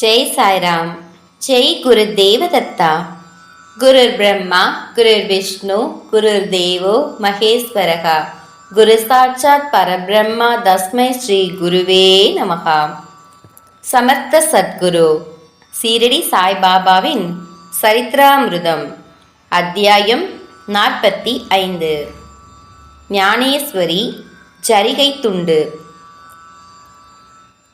ஜெய் சாய்ராம். ஜெய் குரு தேவதத்தா. குருர் பிரம்மா குருர் விஷ்ணு குருர் தேவோ மகேஸ்வரகா. குரு சாட்சாத் பரபிரம்மா தஸ்மை ஸ்ரீ குருவே நமகா. சமர்த்த சத்குரு. சீரடி சாய்பாபாவின் சரித்ராமிருதம் அத்தியாயம் நாற்பத்தி ஐந்து. ஞானேஸ்வரி ஜரிகை துண்டு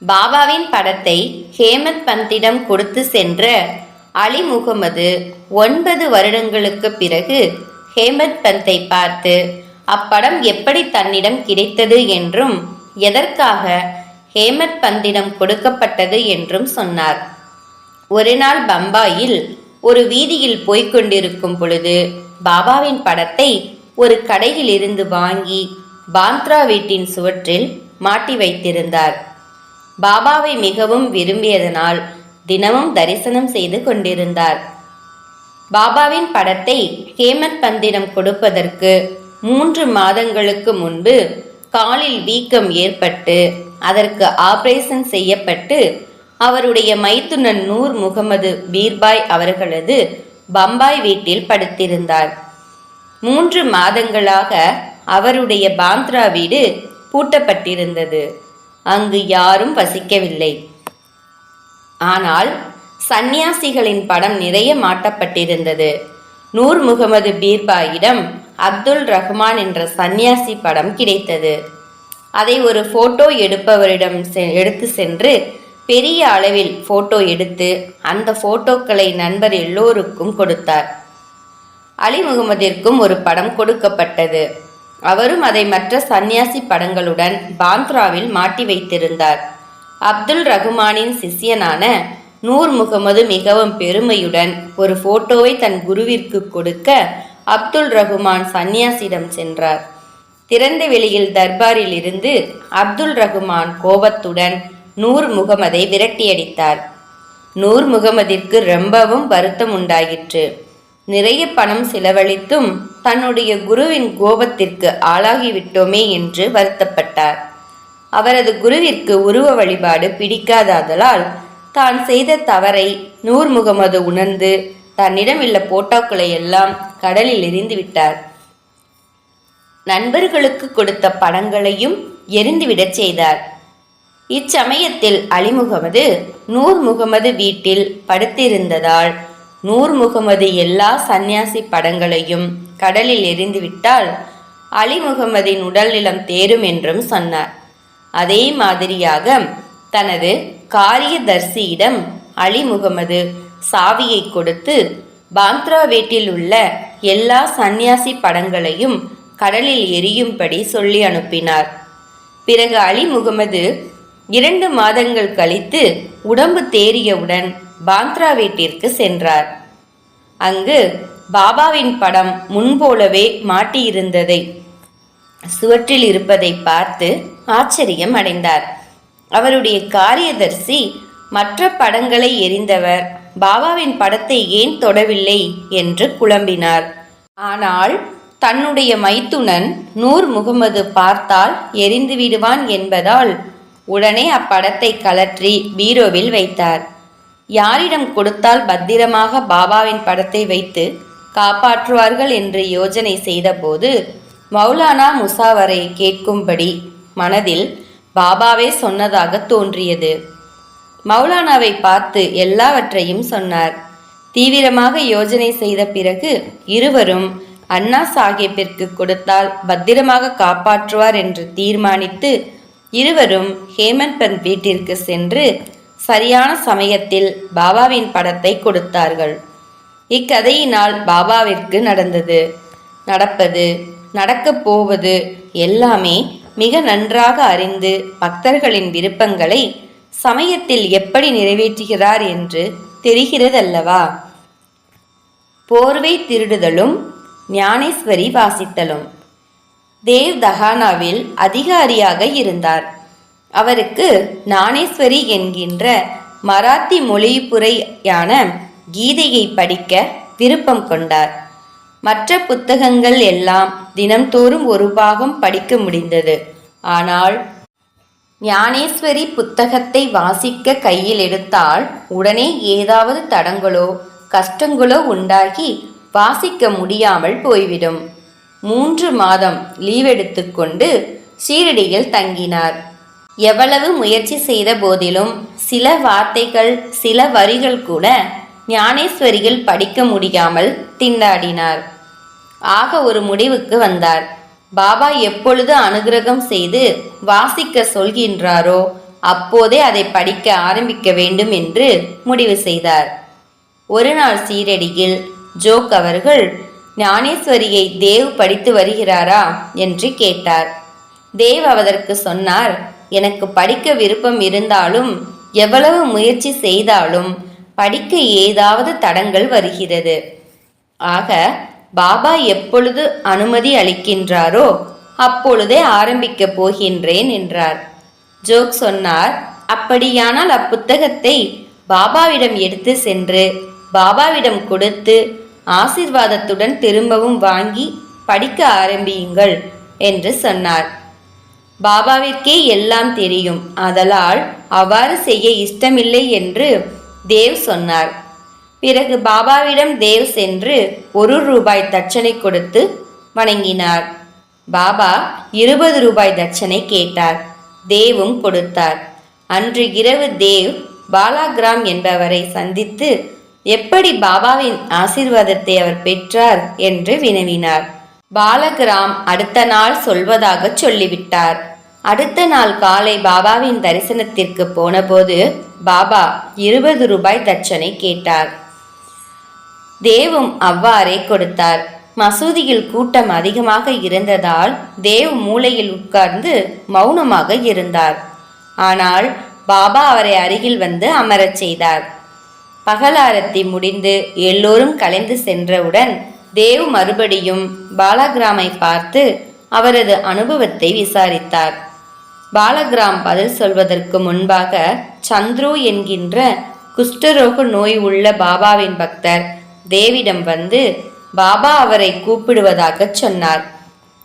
பாபாவின் படத்தை ஹேமத் பந்திடம் கொடுத்து சென்ற அலி முகமது ஒன்பது வருடங்களுக்கு பிறகு ஹேமத் பந்தை பார்த்து அப்படம் எப்படி தன்னிடம் கிடைத்தது என்றும் எதற்காக ஹேமத் பந்திடம் கொடுக்கப்பட்டது என்றும் சொன்னார். ஒரு நாள் பம்பாயில் ஒரு வீதியில் போய்கொண்டிருக்கும் பொழுது பாபாவின் படத்தை ஒரு கடையில் இருந்து வாங்கி பாந்த்ரா வீட்டின் சுவற்றில் மாட்டி வைத்திருந்தார். பாபாவை மிகவும் விரும்பியதனால் தினமும் தரிசனம் செய்து கொண்டிருந்தார். பாபாவின் படத்தை ஹேமந்த் பந்திடம் கொடுப்பதற்கு மூன்று மாதங்களுக்கு முன்பு காலில் வீக்கம் ஏற்பட்டு அதற்கு ஆபரேஷன் செய்யப்பட்டு அவருடைய மைத்துனன் நூர் முகமது பீர்பாய் அவர்களது பம்பாய் வீட்டில் படுத்திருந்தார். மூன்று மாதங்களாக அவருடைய பாந்த்ரா வீடு பூட்டப்பட்டிருந்தது. அங்கு யாரும் வசிக்கவில்லை. ஆனால் சந்நியாசிகளின் படம் நிறைய மாட்டப்பட்டிருந்தது. நூர் முகமது பீர்பாயிடம் அப்துல் ரஹ்மான் என்ற சந்நியாசி படம் கிடைத்தது. அதை ஒரு போட்டோ எடுப்பவரிடம் செ- எடுத்து சென்று பெரிய அளவில் போட்டோ எடுத்து அந்த போட்டோக்களை நண்பர் எல்லோருக்கும் கொடுத்தார். அலி முகமதிற்கும் ஒரு படம் கொடுக்கப்பட்டது. அவரும் அதை மற்ற சந்நியாசி படங்களுடன் பாந்த்ராவில் மாட்டி வைத்திருந்தார். அப்துல் ரகுமானின் சிஷ்யனான நூர் முகமது மிகவும் பெருமையுடன் ஒரு போட்டோவை தன் குருவிற்கு கொடுக்க அப்துல் ரகுமான் சந்நியாசியிடம் சென்றார். திறந்த வெளியில் தர்பாரில் இருந்து அப்துல் ரகுமான் கோபத்துடன் நூர் முகமதை விரட்டியடித்தார். நூர் முகமதிற்கு ரொம்பவும் வருத்தம் உண்டாயிற்று. நிறைய பணம் செலவழித்தும் தன்னுடைய குருவின் கோபத்திற்கு ஆளாகிவிட்டோமே என்று வருத்தப்பட்டார். அவரது குருவிற்கு உருவ வழிபாடு பிடிக்காததால் தான் செய்த தவறை நூர் முகமது உணர்ந்து தன்னிடம் உள்ள போட்டோக்களை எல்லாம் கடலில் எரிந்து விட்டார். நண்பர்களுக்கு கொடுத்த படங்களையும் எரிந்துவிடச் செய்தார். இச்சமயத்தில் அலி முகமது நூர் முகமது வீட்டில் படுத்திருந்ததால் நூர் முகமது எல்லா சந்நியாசி படங்களையும் கடலில் எரிந்துவிட்டால் அலி முகமதின் உடல்நிலம் தேரும் என்றும் சொன்னார். அதே மாதிரியாக தனது காரியதர்சியிடம் அலி முகமது சாவியை கொடுத்து பாந்த்ரா வீட்டில் உள்ள எல்லா சந்நியாசி படங்களையும் கடலில் எரியும்படி சொல்லி அனுப்பினார். பிறகு அலி முகமது இரண்டு மாதங்கள் கழித்து உடம்பு தேறியவுடன் பாந்த்ரா வீட்டிற்கு சென்றார். அங்கு பாபாவின் படம் முன்போலவே மாட்டியிருந்ததை சுவற்றில் இருப்பதை பார்த்து ஆச்சரியம் அடைந்தார். அவருடைய காரியதர்சி மற்ற படங்களை எரிந்தவர். பாபாவின் படத்தை ஏன் தொடவில்லை என்று குழம்பினார். ஆனால் தன்னுடைய மைத்துனன் நூர் முகமது பார்த்தால் எரிந்து விடுவான் என்பதால் உடனே அப்படத்தை கலற்றி பீரோவில் வைத்தார். யாரிடம் கொடுத்தால் பத்திரமாக பாபாவின் படத்தை வைத்து காப்பாற்றுவார்கள் என்று யோசனை செய்தபோது மௌலானா முசாவரை கேட்கும்படி மனதில் பாபாவே சொன்னதாக தோன்றியது. மௌலானாவை பார்த்து எல்லாவற்றையும் சொன்னார். தீவிரமாக யோசனை செய்த பிறகு இருவரும் அண்ணா சாஹிப்பிற்கு கொடுத்தால் பத்திரமாக காப்பாற்றுவார் என்று தீர்மானித்து இருவரும் ஹேமந்த் பந்த் வீட்டிற்கு சென்று சரியான சமயத்தில் பாபாவின் படத்தை கொடுத்தார்கள். இக்கதையினால் பாபாவிற்கு நடந்தது. நடப்பது நடக்கப் போவது எல்லாமே மிக நன்றாக அறிந்து பக்தர்களின் விருப்பங்களை சமயத்தில் எப்படி நிறைவேற்றுகிறார் என்று தெரிகிறதல்லவா? போர்வை திருடுதலும் ஞானேஸ்வரி வாசித்தலும். தேவ் தஹானாவில் அதிகாரியாக இருந்தார். அவருக்கு ஞானேஸ்வரி என்கின்ற மராத்தி மொழிப்புரையான கீதையை படிக்க விருப்பம் கொண்டார். மற்ற புத்தகங்கள் எல்லாம் தினம்தோறும் ஒரு பாகம் படிக்க முடிந்தது. ஆனால் ஞானேஸ்வரி புத்தகத்தை வாசிக்க கையில் எடுத்தால் உடனே ஏதாவது தடங்களோ கஷ்டங்களோ உண்டாகி வாசிக்க முடியாமல் போய்விடும். மூன்று மாதம் லீவ் எடுத்துக்கொண்டு ஷீரடியில் தங்கினார். எவ்வளவு முயற்சி செய்த போதிலும் சில வார்த்தைகள் சில வரிகள் கூட ஞானேஸ்வரியில் படிக்க முடியாமல் திண்டாடினார். ஆக ஒரு முடிவுக்கு வந்தார். பாபா எப்பொழுது அனுகிரகம் செய்து வாசிக்க சொல்கின்றாரோ அப்போதே அதை படிக்க ஆரம்பிக்க வேண்டும் என்று முடிவு செய்தார். ஒரு நாள் சீரடியில் ஜோக் அவர்கள் ஞானேஸ்வரியை தேவ் படித்து வருகிறாரா? என்று கேட்டார். தேவ் அதற்கு சொன்னார் எனக்கு படிக்க விருப்பம் இருந்தாலும் எவ்வளவு முயற்சி செய்தாலும் படிக்க ஏதாவது தடங்கள் வருகிறது. ஆக பாபா எப்பொழுது அனுமதி அளிக்கின்றாரோ அப்பொழுதே ஆரம்பிக்கப் போகின்றேன் என்றார். ஜோக் சொன்னார் அப்படியானால் அப்புத்தகத்தை பாபாவிடம் எடுத்து சென்று பாபாவிடம் கொடுத்து ஆசிர்வாதத்துடன் திரும்பவும் வாங்கி படிக்க ஆரம்பியுங்கள் என்று சொன்னார். பாபாவிற்கே எல்லாம் தெரியும். அதலால் அவ்வாறு செய்ய இஷ்டமில்லை என்று தேவ் சொன்னார். பிறகு பாபாவிடம் தேவ் சென்று ஒரு ரூபாய் தட்சணை கொடுத்து வணங்கினார். பாபா இருபது ரூபாய் தட்சணை கேட்டார். தேவும் கொடுத்தார். அன்று இரவு தேவ் பாலாகிராம் என்பவரை சந்தித்து எப்படி பாபாவின் ஆசீர்வாதத்தை அவர் பெற்றார்? என்று வினவினார். பாலகிராம் அடுத்த நாள் சொல்வதாக சொல்லிவிட்டார். அடுத்த நாள் காலை பாபாவின் தரிசனத்திற்கு போனபோது பாபா இருபது ரூபாய் தட்சணை கேட்டார். தேவும் அவ்வாறே கொடுத்தார். மசூதியில் கூட்டம் அதிகமாக இருந்ததால் தேவ் மூலையில் உட்கார்ந்து மௌனமாக இருந்தார். ஆனால் பாபா அவரை அருகில் வந்து அமரச் செய்தார். பகலாரத்தி முடிந்து எல்லோரும் கலைந்து சென்றவுடன் தேவ் மறுபடியும் பாலகிராமை பார்த்து அவரது அனுபவத்தை விசாரித்தார். பாலகிராம் பதில் சொல்வதற்கு முன்பாக சந்துரு என்கின்ற குஷ்டரோக நோய் உள்ள பாபாவின் பக்தர் தேவிடம் வந்து பாபா அவரை கூப்பிடுவதாக சொன்னார்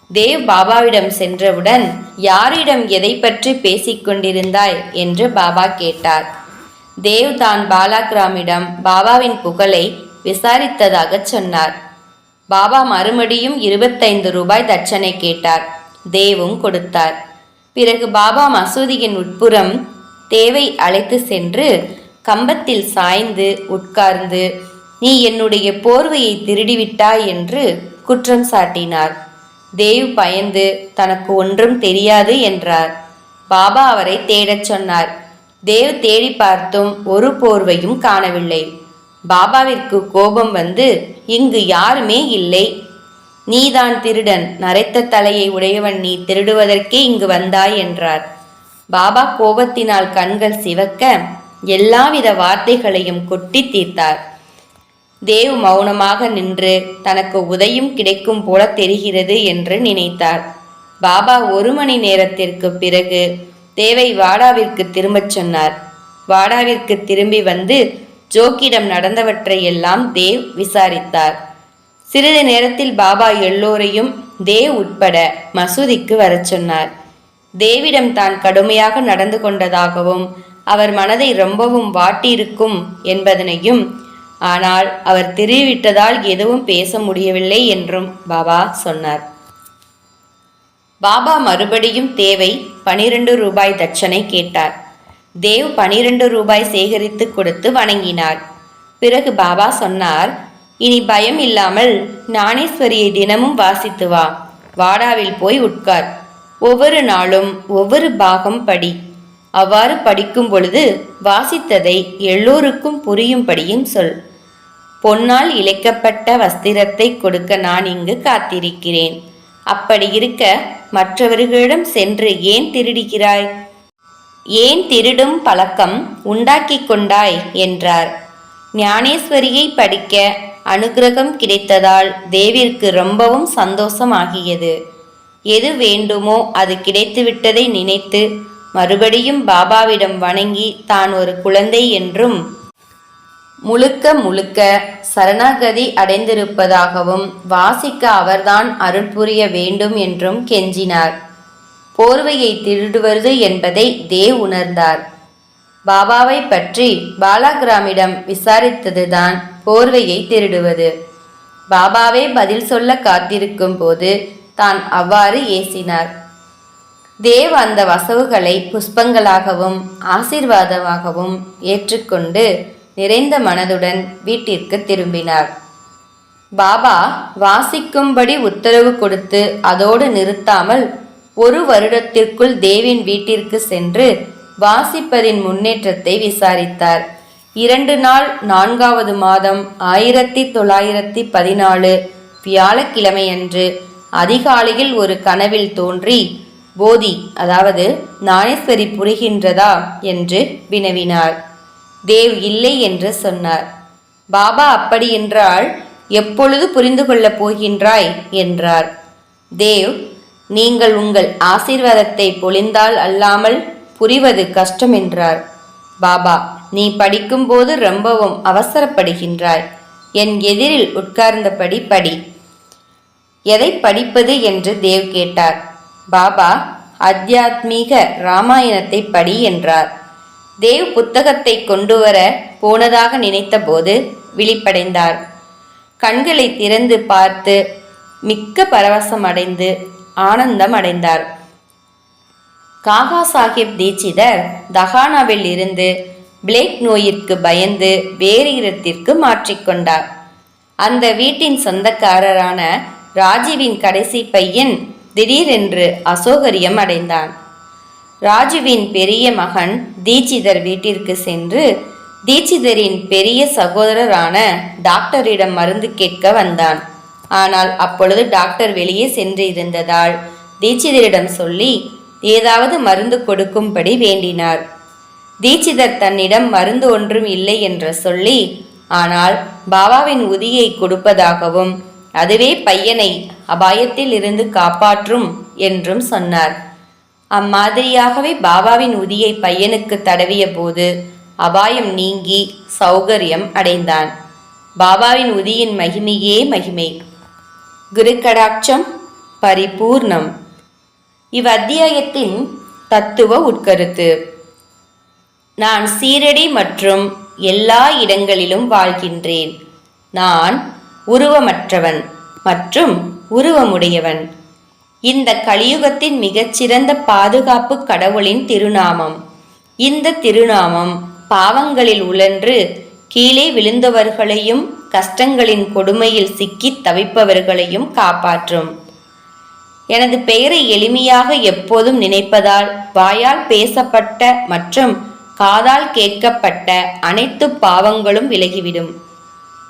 தேவ் பாபாவிடம் சென்றவுடன் யாரிடம் எதை பற்றி பேசிக்கொண்டிருந்தாய் என்று பாபா கேட்டார். தேவ் தான் பாலாகிராமிடம் பாபாவின் புகழை விசாரித்ததாக சொன்னார். பாபா மறுபடியும் இருபத்தைந்து ரூபாய் தட்சணை கேட்டார். தேவும் கொடுத்தார். பிறகு பாபா மசூதியின் உட்புறம் தேவை அழைத்து சென்று கம்பத்தில் சாய்ந்து உட்கார்ந்து நீ என்னுடைய போர்வையை திருடிவிட்டாய் என்று குற்றம் சாட்டினார். தேவ் பயந்து தனக்கு ஒன்றும் தெரியாது என்றார். பாபா அவரை தேடச் சொன்னார். தேவ் தேடி பார்த்தும் ஒரு போர்வையும் காணவில்லை. பாபாவிற்கு கோபம் வந்து இங்கு யாருமே இல்லை நீதான் திருடன். நரைத்த தலையை உடையவன் நீ திருடுவதற்கே இங்கு வந்தாய் என்றார். பாபா கோபத்தினால் கண்கள் சிவக்க எல்லாவித வார்த்தைகளையும் கொட்டி தீர்த்தார். தேவ் மௌனமாக நின்று தனக்கு உதயம் கிடைக்கும் போல தெரிகிறது என்று நினைத்தார். பாபா ஒரு மணி நேரத்திற்கு பிறகு தேவை வாடாவிற்கு திரும்பச் சொன்னார். வாடாவிற்கு திரும்பி வந்து ஜோக்கிடம் நடந்தவற்றை எல்லாம் தேவ் விசாரித்தார். சிறிது நேரத்தில் பாபா எல்லோரையும் தேவ் உட்பட மசூதிக்கு வரச் சொன்னார். தேவிடம் தான் கடுமையாக நடந்து கொண்டதாகவும் அவர் மனதை ரொம்பவும் வாட்டியிருக்கும் என்பதனையும் ஆனால் அவர் திருவிட்டதால் எதுவும் பேச முடியவில்லை என்றும் பாபா சொன்னார். பாபா மறுபடியும் தேவை பனிரெண்டு ரூபாய் தட்சணை கேட்டார். தேவ் பனிரெண்டு ரூபாய் சேகரித்து கொடுத்து வணங்கினார். பிறகு பாபா சொன்னார் இனி பயம் இல்லாமல் ஞானேஸ்வரியை தினமும் வாசித்து வா. வாடாவில் போய் உட்கார். ஒவ்வொரு நாளும் ஒவ்வொரு பாகம் படி. அவ்வாறு படிக்கும் பொழுது வாசித்ததை எல்லோருக்கும் புரியும்படியும் சொல். பொன்னால் இழைக்கப்பட்ட வஸ்திரத்தை கொடுக்க நான் இங்கு காத்திருக்கிறேன். அப்படி இருக்க மற்றவர்களிடம் சென்று ஏன் திருடுகிறாய்? ஏன் திருடும் பழக்கம் உண்டாக்கிக் கொண்டாய்? என்றார். ஞானேஸ்வரியை படிக்க அனுகிரகம் கிடைத்ததால் தேவிற்கு ரொம்பவும் சந்தோஷமாகியது. எது வேண்டுமோ அது கிடைத்துவிட்டதை நினைத்து மறுபடியும் பாபாவிடம் வணங்கி தான் ஒரு குழந்தை என்றும் முழுக்க முழுக்க சரணாகதி அடைந்திருப்பதாகவும் வாசிக்க அவர்தான் அருள் புரிய வேண்டும் என்றும் கெஞ்சினார். போர்வையை திருடுவது என்பதை தேவ் உணர்ந்தார். பாபாவை பற்றி பாலாகிராமிடம் விசாரித்ததுதான் போர்வையை திருடுவது. பாபாவே பதில் சொல்ல காத்திருக்கும் போது தான் அவ்வாறு ஏசினார். தேவ் அந்த வசவுகளை புஷ்பங்களாகவும் ஆசீர்வாதமாகவும் ஏற்றுக்கொண்டு நிறைந்த மனதுடன் வீட்டிற்கு திரும்பினார். பாபா வாசிக்கும்படி உத்தரவு கொடுத்து அதோடு நிறுத்தாமல் ஒரு வருடத்திற்குள் தேவின் வீட்டிற்கு சென்று வாசிப்பதின் முன்னேற்றத்தை விசாரித்தார். இரண்டு நாள் நான்காவது மாதம் ஆயிரத்தி தொள்ளாயிரத்தி பதினாலு வியாழக்கிழமையன்று அதிகாலையில் ஒரு கனவில் தோன்றி போதி அதாவது நாணேஸ்வரி புரிகின்றதா? என்று வினவினார் தேவ் இல்லை என்று சொன்னார். பாபா அப்படியென்றால் எப்பொழுது புரிந்து கொள்ளப் போகின்றாய்? என்றார். தேவ் நீங்கள் உங்கள் ஆசீர்வாதத்தை பொழிந்தால் அல்லாமல் புரிவது கஷ்டம் என்றார். பாபா நீ படிக்கும்போது ரொம்பவும் அவசரப்படுகின்றாய். என் எதிரில் உட்கார்ந்தபடி படி. எதை படிப்பது என்று தேவ் கேட்டார். பாபா அத்தியாத்மீக ராமாயணத்தை படி என்றார். தேவ் புத்தகத்தை கொண்டு வர போனதாக நினைத்தபோது விழிப்படைந்தார். கண்களை திறந்து பார்த்து மிக்க பரவசம் அடைந்து ஆனந்தம் அடைந்தார் காகா சாஹிப் தீட்சிதர் தஹானாவில் இருந்து பிளேக் நோயிற்கு பயந்து வேறு இடத்திற்கு மாற்றிக்கொண்டார் அந்த வீட்டின் சொந்தக்காரரான ராஜீவின் கடைசி பையன் திடீரென்று அசௌகரியம் அடைந்தான். ராஜுவின் பெரிய மகன் தீட்சிதர் வீட்டிற்கு சென்று தீட்சிதரின் பெரிய சகோதரரான டாக்டரிடம் மருந்து கேட்க வந்தான். ஆனால் அப்பொழுது டாக்டர் வெளியே சென்று இருந்ததால் தீட்சிதரிடம் சொல்லி ஏதாவது மருந்து கொடுக்கும்படி வேண்டினார். தீட்சிதர் தன்னிடம் மருந்து ஒன்றும் இல்லை என்று சொல்லி ஆனால் பாபாவின் உதியை கொடுப்பதாகவும் அதுவே பையனை அபாயத்தில் இருந்து காப்பாற்றும் என்றும் சொன்னார். அம்மாதிரியாகவே பாபாவின் உதியை பையனுக்கு தடவிய போது அபாயம் நீங்கி சௌகரியம் அடைந்தான். பாபாவின் உதியின் மகிமையே மகிமை. குருக்கடாட்சம் பரிபூர்ணம். இவ்வத்தியாயத்தின் தத்துவ உட்கருத்து. நான் சீரடி மற்றும் எல்லா இடங்களிலும் வாழ்கின்றேன். நான் உருவமற்றவன் மற்றும் உருவமுடையவன். இந்த கலியுகத்தின் மிகச்சிறந்த பாதுகாப்பு கடவுளின் திருநாமம். இந்த திருநாமம் பாவங்களில் உழன்று கீழே விழுந்தவர்களையும் கஷ்டங்களின் கொடுமையில் சிக்கித் தவிப்பவர்களையும் காப்பாற்றும். எனது பெயரை எளிமையாக எப்போதும் நினைப்பதால் வாயால் பேசப்பட்ட மற்றும் காதால் கேட்கப்பட்ட அனைத்து பாவங்களும் விலகிவிடும்.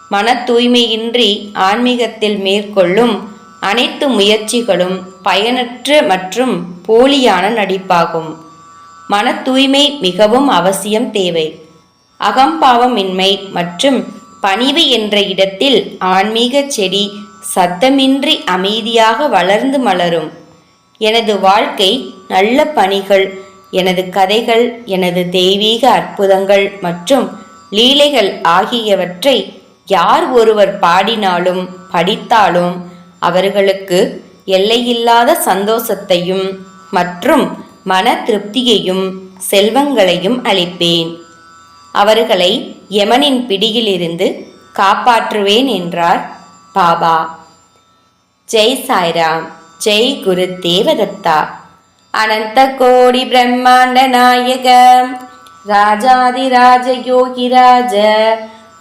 மன தூய்மையின்றி ஆன்மீகத்தில் மேற்கொள்ளும் அனைத்து முயற்சிகளும் பயனற்ற மற்றும் போலியான நடிப்பாகும். மன தூய்மை மிகவும் அவசியம் தேவை. அகம்பாவமின்மை மற்றும் பணிவு என்ற இடத்தில் ஆன்மீக செடி சத்தமின்றி அமைதியாக வளர்ந்து மலரும். எனது வாழ்க்கை நல்ல பணிகள் எனது கதைகள் எனது தெய்வீக அற்புதங்கள் மற்றும் லீலைகள் ஆகியவற்றை யார் ஒருவர் பாடினாலும் படித்தாலும் அவர்களுக்கு எல்லையில்லாத சந்தோஷத்தையும் மற்றும் மன திருப்தியையும் செல்வங்களையும் அளிப்பேன். அவர்களை யமனின் பிடியிலிருந்து காப்பாற்றுவேன் என்றார் பாபா. ஜெய் சாய்ராம். ஜெய் குரு தேவதத்தா. अनन्तकोडिब्रह्माण्डनायक राजाधिराजयोगिराज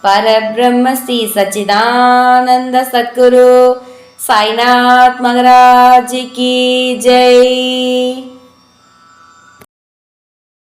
परब्रह्म श्रीसच्चिदानन्दसद्गुरु सायनात्मराजकी जय।